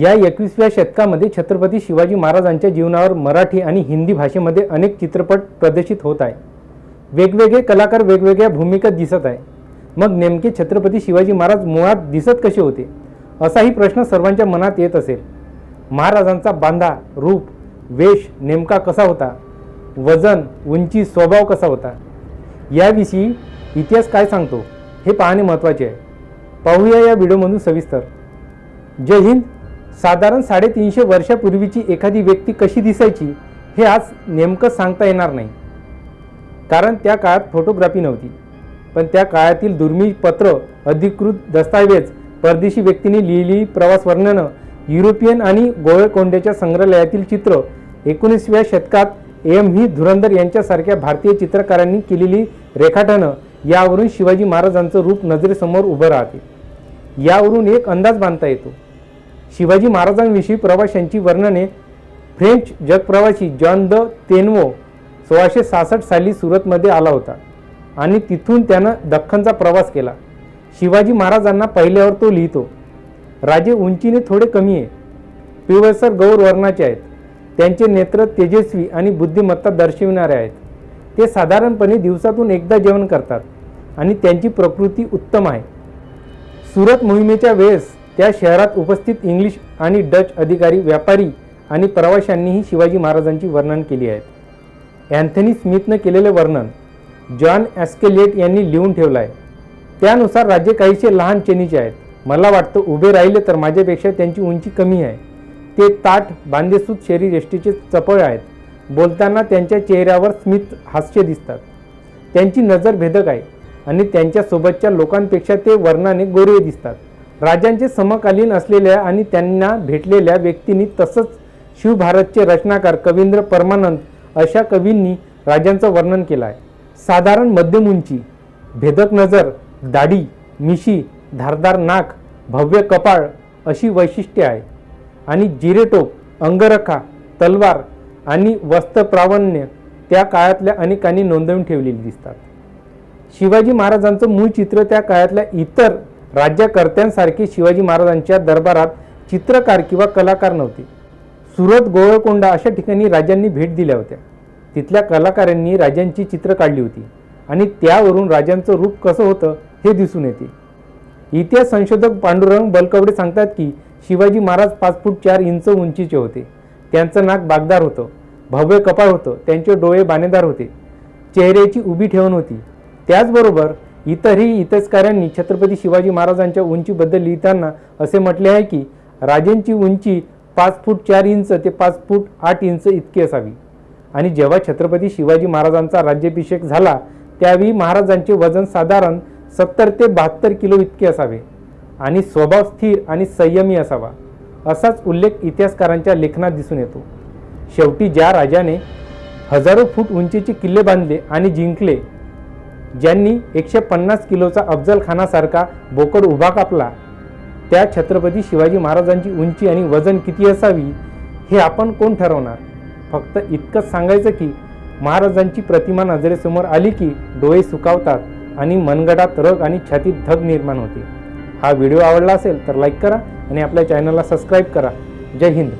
या एकवीसव्या शतकामध्ये छत्रपती शिवाजी महाराजांच्या जीवनावर मराठी आणि हिंदी भाषेमध्ये अनेक चित्रपट प्रदर्शित होत आहे. वेगवेगळे कलाकार वेगवेगळ्या भूमिका दिसत आहे. मग नेमके छत्रपती शिवाजी महाराज मुळात दिसत कसे होते? असाही प्रश्न सर्वांच्या मनात येत असेल. महाराजांचा बांधा रूप वेश नेमका कसा होता? वजन उंची स्वभाव कसा होता? याविषयी इतिहास काय सांगतो? हे पाहणे महत्त्वाचे आहे. पाहूया या व्हिडिओमधून सविस्तर. जय हिंद. साधारण साडेतीनशे वर्षापूर्वीची एखादी व्यक्ती कशी दिसायची हे आज नेमकं सांगता येणार नाही. कारण त्या काळात फोटोग्राफी नव्हती. पण त्या काळातील दुर्मिळ पत्र अधिकृत दस्तावेज परदेशी व्यक्तीने लिहिलेली प्रवास वर्णनं युरोपियन आणि गोळकोंड्याच्या संग्रहालयातील चित्र एकोणीसव्या शतकात एम व्ही धुरंधर यांच्यासारख्या भारतीय चित्रकारांनी केलेली रेखाटनं यावरून शिवाजी महाराजांचं रूप नजरेसमोर उभं राहते. यावरून एक अंदाज बांधता येतो. शिवाजी महाराजांविषयी प्रवाशांची वर्णने. फ्रेंच जगप्रवासी जॉन द तेनवो सोळाशे सहासष्ट साली सुरतमध्ये आला होता आणि तिथून त्यानं दख्खनचा प्रवास केला. शिवाजी महाराजांना पहिल्यावर तो लिहितो राजे उंचीने थोडे कमी आहे. पिवळसर गौर वर्णाचे आहेत. त्यांचे नेत्र तेजस्वी आणि बुद्धिमत्ता दर्शविणारे आहेत. ते साधारणपणे दिवसातून एकदा जेवण करतात आणि त्यांची प्रकृती उत्तम आहे. सुरत मोहिमेच्या वेळेस त्या शहरात उपस्थित इंग्लिश आणि डच अधिकारी व्यापारी आणि प्रवाशांनीही शिवाजी महाराजांची वर्णन केली आहेत अँथनी स्मिथनं केलेलं वर्णन जॉन ॲस्केलेट यांनी लिहून ठेवलं आहे. त्यानुसार राज्य काहीसे लहान चेनीचे आहेत. मला वाटतं उभे राहिले तर माझ्यापेक्षा त्यांची उंची कमी आहे. ते ताठ बांधेसूत शरीर एष्टीचे चपळ आहेत. बोलताना त्यांच्या चेहऱ्यावर स्मित हास्य दिसतात. त्यांची नजर भेदक आहे आणि त्यांच्यासोबतच्या लोकांपेक्षा ते वर्णाने गोरे दिसतात. राजांचे समकालीन असलेल्या आणि त्यांना भेटलेल्या व्यक्तींनी तसंच शिवभारतचे रचनाकार कवींद्र परमानंद अशा कवींनी राजांचं वर्णन केलं आहे साधारण मध्यम उंची भेदक नजर दाढी मिशी धारदार नाक भव्य कपाळ अशी वैशिष्ट्ये आहे आणि जिरेटोप अंगरखा तलवार आणि वस्त्रप्रावण्य त्या काळातल्या अनेकांनी नोंदवून ठेवलेली दिसतात. शिवाजी महाराजांचं मूळ चित्र त्या काळातल्या इतर राज्यकर्त्यांसारखी शिवाजी महाराजांच्या दरबारात चित्रकार किंवा कलाकार नव्हते. सुरत गोवळकोंडा अशा ठिकाणी राजांनी भेट दिल्या होत्या. तिथल्या कलाकारांनी राजांची चित्र काढली होती आणि त्यावरून राजांचं रूप कसं होतं हे दिसून येते. इतिहास संशोधक पांडुरंग बलकवडे सांगतात की शिवाजी महाराज पाच फूट चार इंच उंचीचे होते. त्यांचं नाक बागदार होतं भव्य कपाळ होतं त्यांचे डोळे बाणेदार होते. चेहऱ्याची उभी ठेवण होती. त्याचबरोबर इतरही इतिहासकारांनी छत्रपती शिवाजी महाराजांच्या उंचीबद्दल लिहिताना असे म्हटले आहे की राजेंची उंची पाच फूट चार इंच ते पाच फूट आठ इंच इतकी असावी. आणि जेव्हा छत्रपती शिवाजी महाराजांचा राज्याभिषेक झाला त्यावेळी महाराजांचे वजन साधारण सत्तर ते बहात्तर किलो इतके असावे. आणि स्वभाव स्थिर आणि संयमी असावा असाच उल्लेख इतिहासकारांच्या लेखनात दिसून येतो. शेवटी ज्या राजाने हजारो फूट उंचीचे किल्ले बांधले आणि जिंकले ज्यांनी एकशे पन्नास किलोचा अफजल खानासारखा बोकड उभा कापला त्या छत्रपती शिवाजी महाराजांची उंची आणि वजन किती असावी हे आपण कोण ठरवणार? फक्त इतकंच सांगायचं की महाराजांची प्रतिमा नजरेसमोर आली की डोळे सुकावतात आणि मनगडात रग आणि छातीत धग निर्माण होते. हा व्हिडिओ आवडला असेल तर लाईक करा आणि आपल्या चॅनलला सबस्क्राईब करा. जय हिंद.